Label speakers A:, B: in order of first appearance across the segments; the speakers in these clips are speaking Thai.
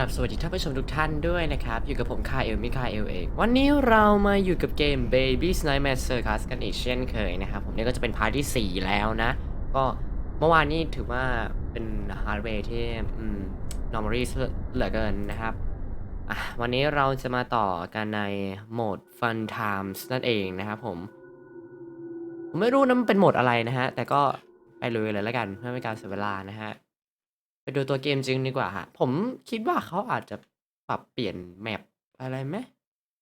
A: กราบสวัสดีท่านผู้ชมทุกท่านด้วยนะครับ อยู่กับผมคาเอลมิคาเอลเองวันนี้เรามาอยู่กับเกม Baby's Nightmare Circus กันอีกเช่นเคยนะครับ ผมนี่ก็จะเป็นพาร์ทที่ 4 แล้วนะ ก็เมื่อวานนี้ถือว่าเป็นฮาร์ดแวร์ที่อืม normally เหลือเกินนะครับ วันนี้เราจะมาต่อกันในโหมด Fun Times นั่นเองนะครับผม ผมไม่รู้นะมันเป็นโหมดอะไรนะฮะ แต่ก็ไปเลยเลยแล้วกันเพื่อไม่ให้การเสียเวลานะฮะ ดูตัวเกมจริงดีกว่าฮะ ผมคิดว่าเขาอาจจะปรับเปลี่ยนแมปอะไรไหม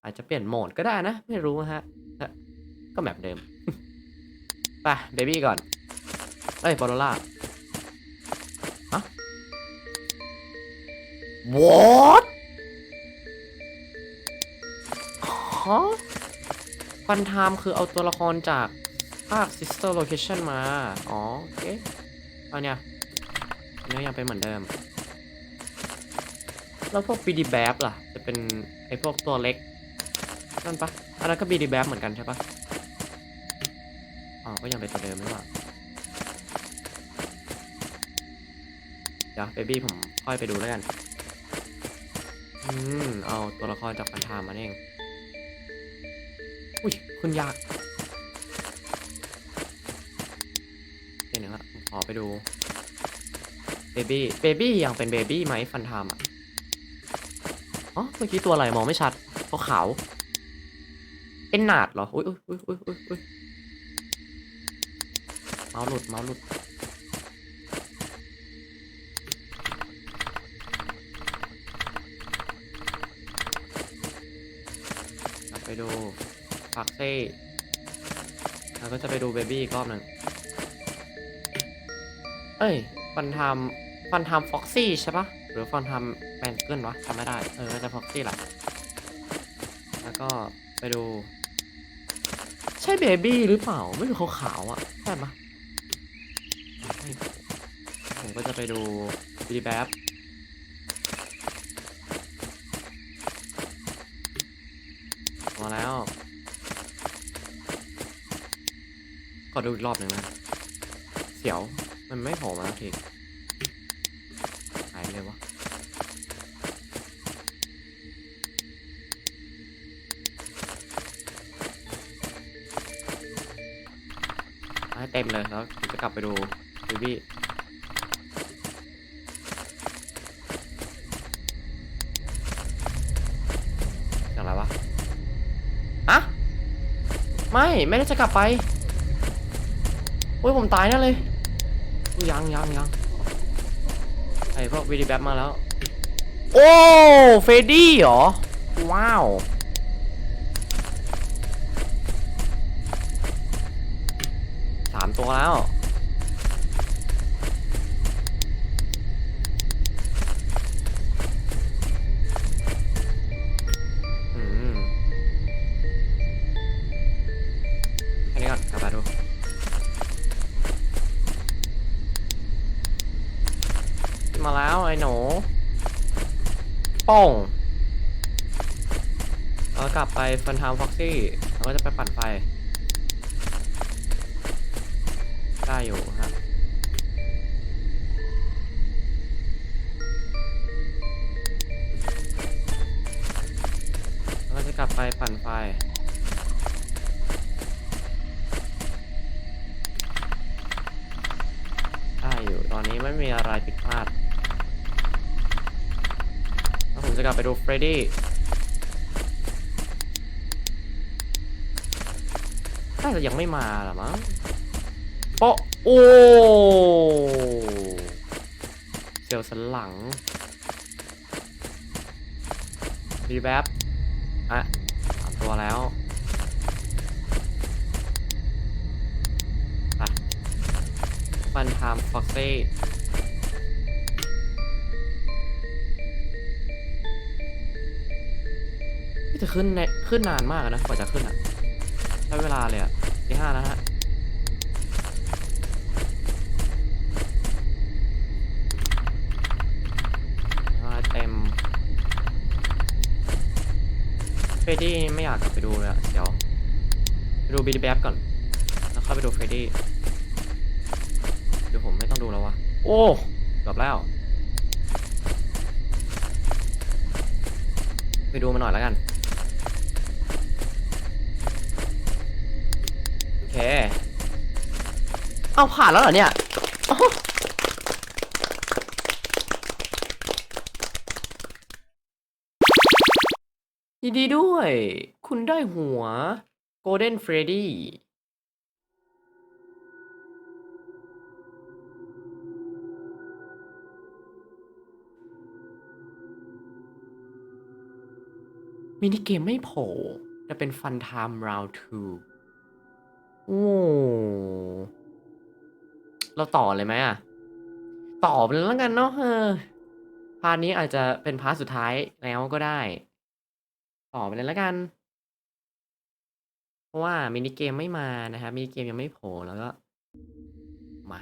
A: อาจจะเปลี่ยนโหมดก็ได้นะ ไม่รู้ฮะ ก็แมปเดิม ไปเบบี้ก่อน เอ้ยบอลล่าฮะ what ฮะฟันไทม์คือเอาตัวละครจากภาค sister location มา อ๋อ โอเคเอาเนี่ย เนื้อยังเป็นเหมือนเดิม แล้วพวกบีดีแบฟล่ะ จะเป็นไอพวกตัวเล็กนั่นปะอันนั้นก็บีดีแบฟเหมือนกันใช่ปะอ๋อ ก็ยังเป็นตัวเดิมไม่หว่าเดี๋ยวเบบี้ผมค่อยไปดูแล้วกัน อืม เอาตัวละครจากฟันทามาเอง อุ้ยคุณยากเดี๋ยวนะครับผมขอไปดู เบบี้ เบบี้ยังเป็นเบบี้ไหมฟันทามอะ อ๋อ เมื่อกี้ตัวอะไรมองไม่ชัดเพราะขาว เป็นหนาดเหรอ อุ้ยอุ้ยอุ้ยอุ้ยอุ้ยอุ้ยเมาส์หลุด เมาส์หลุด ไปดูฟักเซ่แล้วก็จะไปดูเบบี้อีกรอบหนึ่งเอ้ยฟันทำ ฟันทำฟ็อกซี่ใช่ปะหรือฟันทำแมนเกิลวะจำไม่ได้ เออจะฟ็อกซี่แหละแล้วก็ไปดู ใช่เบบี้หรือเปล่า ไม่รู้ขาวๆอะ ใช่ปะผมก็จะไปดูบีแบบมาแล้ว ขอดูอีกรอบหนึ่งนะ เสียว มันไม่โผล่มาที เลยวะให้เต็มเลยแล้วผมจะกลับไปดูบีบี้จากอะไรวะอะไม่ ไม่ได้จะกลับไปอุ้ยผมตายแน่เลยยังยังยัง กวีดีแบ็มาแล้ว โอ้เฟดดี้เหรอ ว้าวสามตัวแล้ว มาแล้วไอ้หนูโป้งแล้วกลับไปฟันทามฟ็อกซี่แล้วก็จะไปปั่นไฟ ได้อยู่ครับแล้วก็จะกลับไปปั่นไฟได้อยู่ตอนนี้ไม่มีอะไรผิดพลาด แล้วผม จะกลับไปดูเฟรดดี้น่าจะยังไม่มาหรอมั้งโปะโอ้เซลสันหลังดีแบบอะสามตัวแล้วไปฟันไทม์ฟ็อกซี่ จะขึ้นในขึ้นนานมากนะกว่าจะขึ้นอะใช้เวลาเลยอะที่ห้าแล้วฮะเต็มเฟรดี้ไม่อยากกลับไปดูเลยอะเดี๋ยวไปดูบีดีแบก่อน แล้วเข้าไปดูเฟรดี้เดี๋ยวผมไม่ต้องดูแล้ววะ โอ้เกือบแล้วไปดูมาหน่อยแล้วกัน เคเอาผ่านแล้วเหรอเนี่ยโอ้โหยินดีด้วย คุณได้หัว Golden Freddy มินิเกมไม่โผล่จะเป็นฟันไทม์ราวทู โอ้เราต่อเลยไหมอะ ต่อไปแล้วกันเนาะเออพาร์ทนี้อาจจะเป็นพาร์ทสุดท้ายแล้วก็ได้ ต่อไปเลยแล้วกัน เพราะว่ามินิเกมไม่มานะครับมินิเกมยังไม่โผล่แล้วก็ มา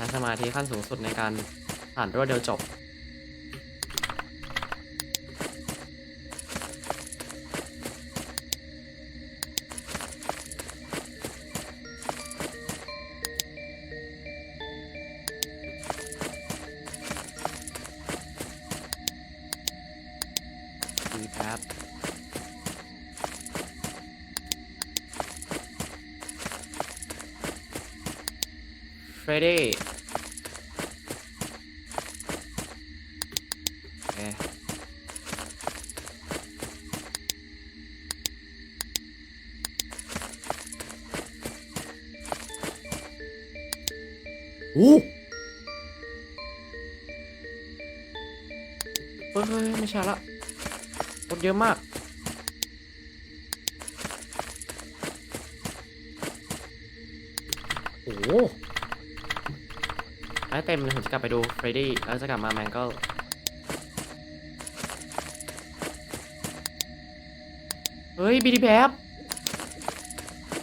A: ช้สมาธิขั้นสูงสุดในการผ่านรวดเดียวจบ รดดี้โอเคโอ้เฮ้ยเฮ้ยไม่ใช่ละคนเยอะมาก โอ้โหให้เต็มเลยผมจะกลับไปดูเฟรดดี้แล้วจะกลับมาแมงเกิลเฮ้ยบีดีแบบ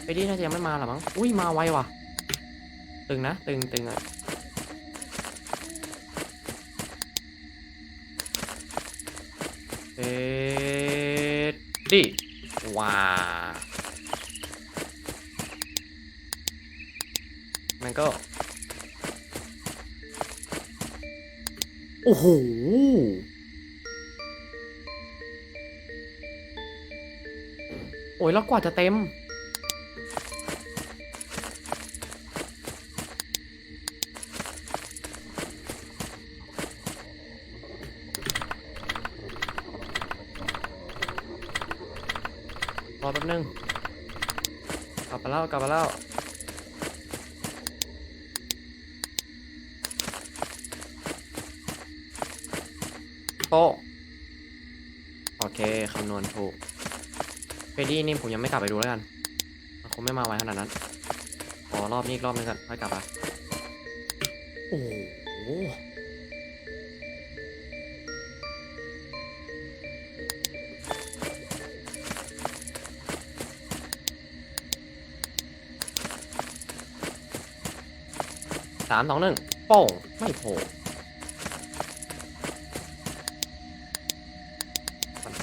A: เฟรดดี้น่าจะยังไม่มาหรอมั้งอุ้ยมาไวว่ะ ตึงนะ ตึงตึงอะเฟรดดี้ว้าแมงเกิล โอ้โห โอ้ยแล้วกว่าจะเต็ม รอแป๊บนึง กลับมาแล้วกลับมาแล้ว โต๊ะโอเคคำนวณถูกเฟรดี้นี่ผมยังไม่กลับไปดูแล้วกันมันคงไม่มาไวขนาดนั้นขอรอบนี้อีกรอบนึงก่อนค่อยกลับไปโอ้โหสามสองหนึ่งโป้งไม่โผล่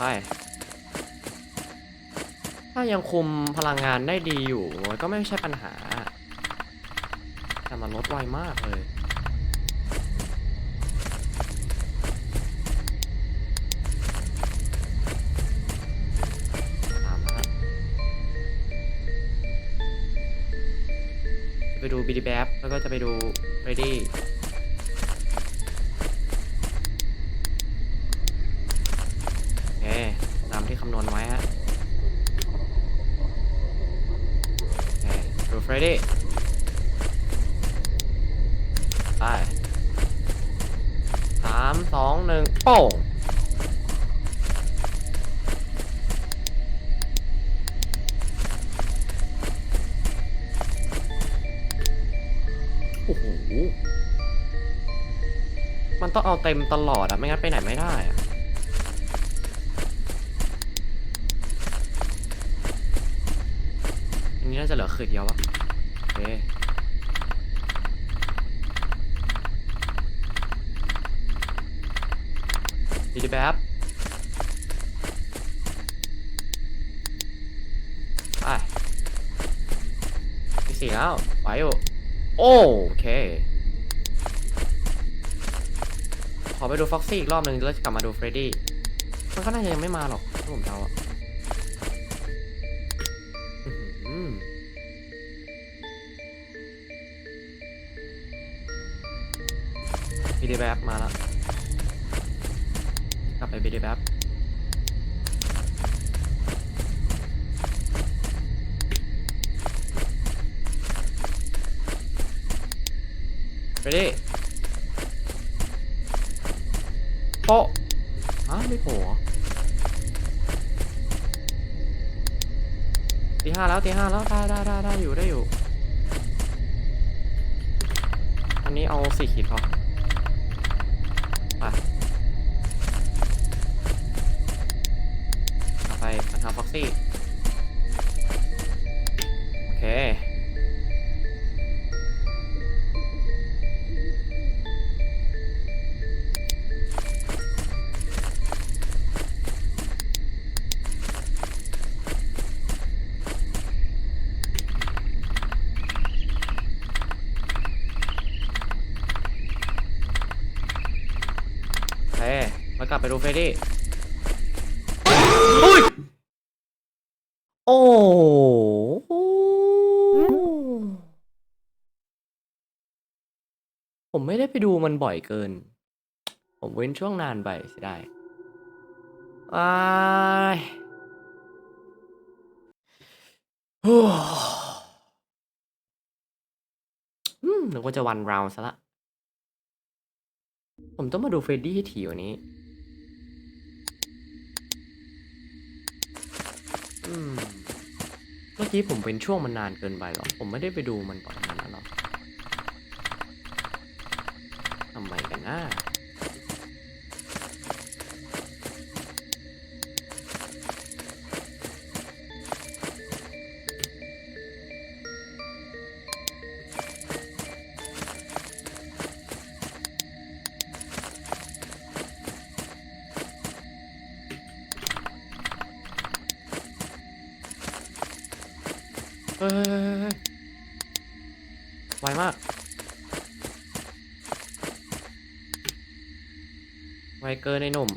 A: ไปถ้ายังคุมพลังงานได้ดีอยู่ก็ไม่ใช่ปัญหา แต่มันลดไวมากเลยไปดูบีดีแบฟแล้วก็จะไปดูเรดี้ โอ้โห มันต้องเอาเต็มตลอดอะไม่งั้นไปไหนไม่ได้อะอันนี้น่าจะเหลือขีดเดียววะโอเคดีดีแบบไปสี่แล้วไหวอยู่ โอเค ขอไปดูฟ็อกซี่อีกรอบหนึ่งแล้วจะกลับมาดูเฟรดดี้ มันก็น่าจะยังไม่มาหรอกถ้าผมเดาอะบีดีแบบมาแล้ว กลับไปบีดีแบบ ไม่โผล่ตีห้าแล้วตีห้าแล้วได้ได้ได้ได้อยู่ได้อยู่ อันนี้เอาสี่ขีดพอไปกไปปัญหาฟ็อกซี่ โอเค ลับไปดูเฟรดดี้อุ้ยโอ้ผมไม่ได้ไปดูมันบ่อยเกิน ผมเว้นช่วงนานไปเสียดายอ้ายโอ้อืมนึกว่าจะวันราวซะละ ผมต้องมาดูเฟรดดี้ให้ถี่กว่านี้ อืม เมื่อ กี้ผมเป็นช่วงมันนานเกินไปหรอ ผมไม่ได้ไปดูมันบ่อยขนาดนั้นหรอกทำไมกันนะ ฮ้ยไวมากไวเกินในหนุ่ม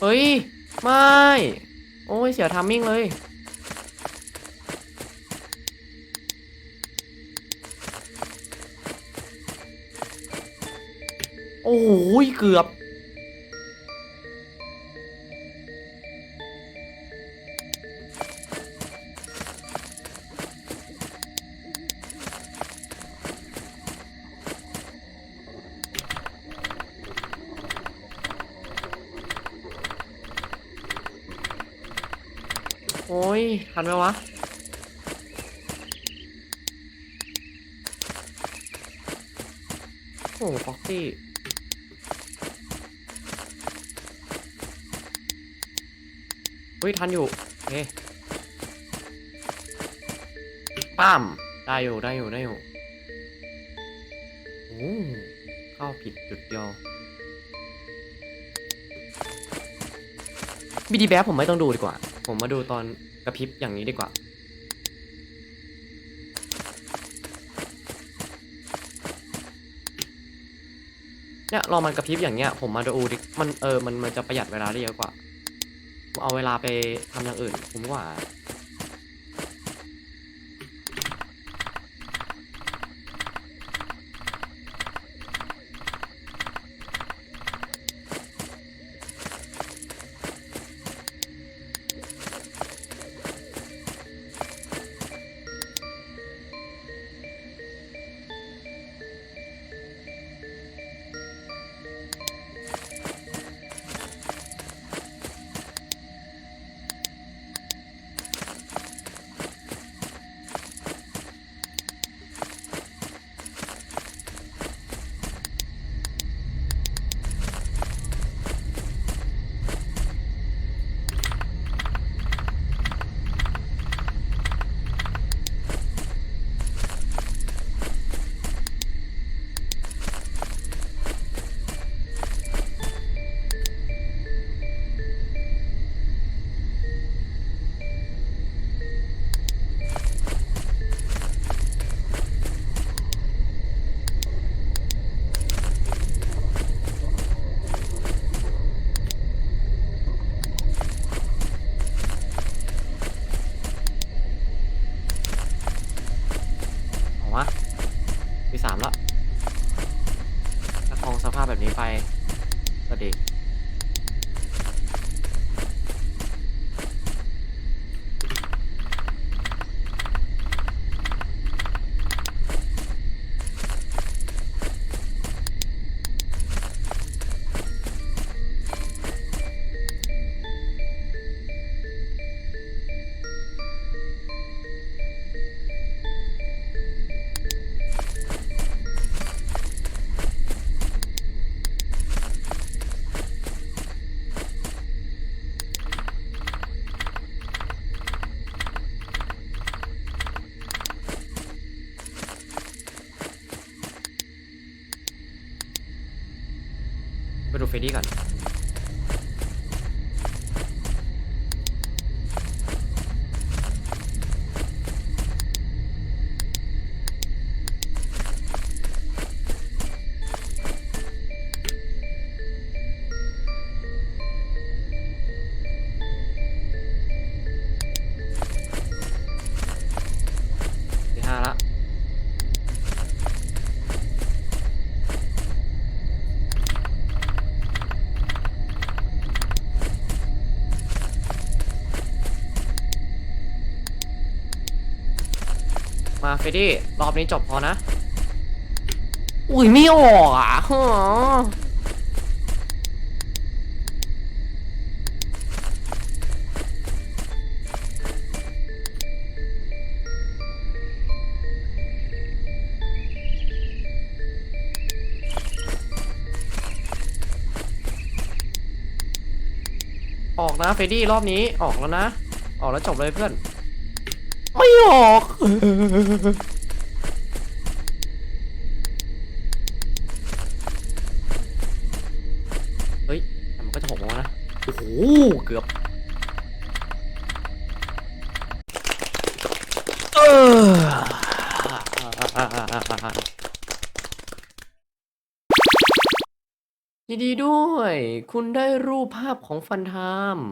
A: เฮ้ย ไม่ โอ้ย เสียทามมิ่งเลย โอ้โหเกือบ โอ้ย ทันไหมวะโอ้ฟ็อกซี่ เฮ้ยทันอยู่โอเคปั้มได้อยู่ได้อยู่ได้อยู่โอ้เข้าผิดจุดเดียวบีดีแบบผมไม่ต้องดูดีกว่า ผมมาดูตอนกระพริบอย่างนี้ดีกว่าเนี่ยรอมันกระพริบอย่างเงี้ย ผมมาดูดิมันเออมันมันจะประหยัดเวลาได้เยอะกว่า เอาเวลาไปทำอย่างอื่น ผมว่า วะ มีสามแล้วถ้าคงสภาพแบบนี้ไปก็ดี ดี้ก่อน มาเฟดดี้รอบนี้จบพอนะ อุ้ยไม่ออกอะฮะออกนะเฟดดี้รอบนี้ออกแล้วนะ ออกแล้วจบเลยเพื่อน ออก เฮ้ยแต่มันก็จะหกโมงแล้วนะ โอ้โห เกือบ เออยินดีด้วย คุณได้รูปภาพของฟันไทม์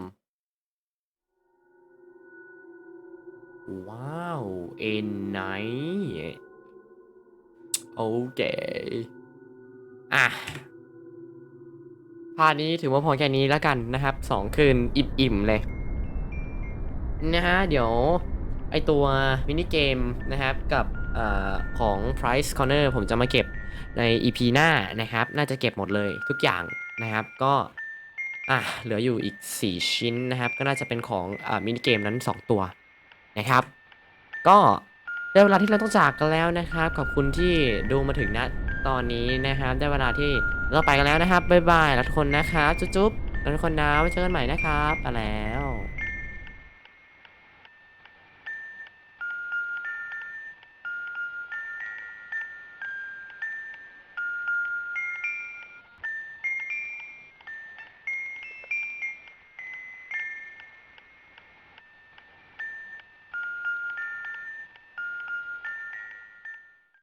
A: ว้าว เอ็นไนโอเค อะพานี้ถือว่าพอแค่นี้แล้วกันนะครับสองคืนอิ่มๆเลยนะฮะเดี๋ยว ไอตัวมินิเกมนะครับกับอของ Price Corner ผมจะมาเก็บใน EP หน้านะครับ น่าจะเก็บหมดเลยทุกอย่างนะครับ ก็อะเหลืออยู่อีก 4 ชิ้นนะครับ ก็น่าจะเป็นของอมินิเกมนั้น 2 ตัว นะครับ ก็ได้เวลาที่เราต้องจากกันแล้วนะครับ ขอบคุณที่ดูมาถึงนะตอนนี้นะครับ ได้เวลาที่เราไปกันแล้วนะครับบ๊ายบายทุกคนนะครับจุ๊บๆทุกคนนะไว้เจอกันใหม่นะครับไปแล้ว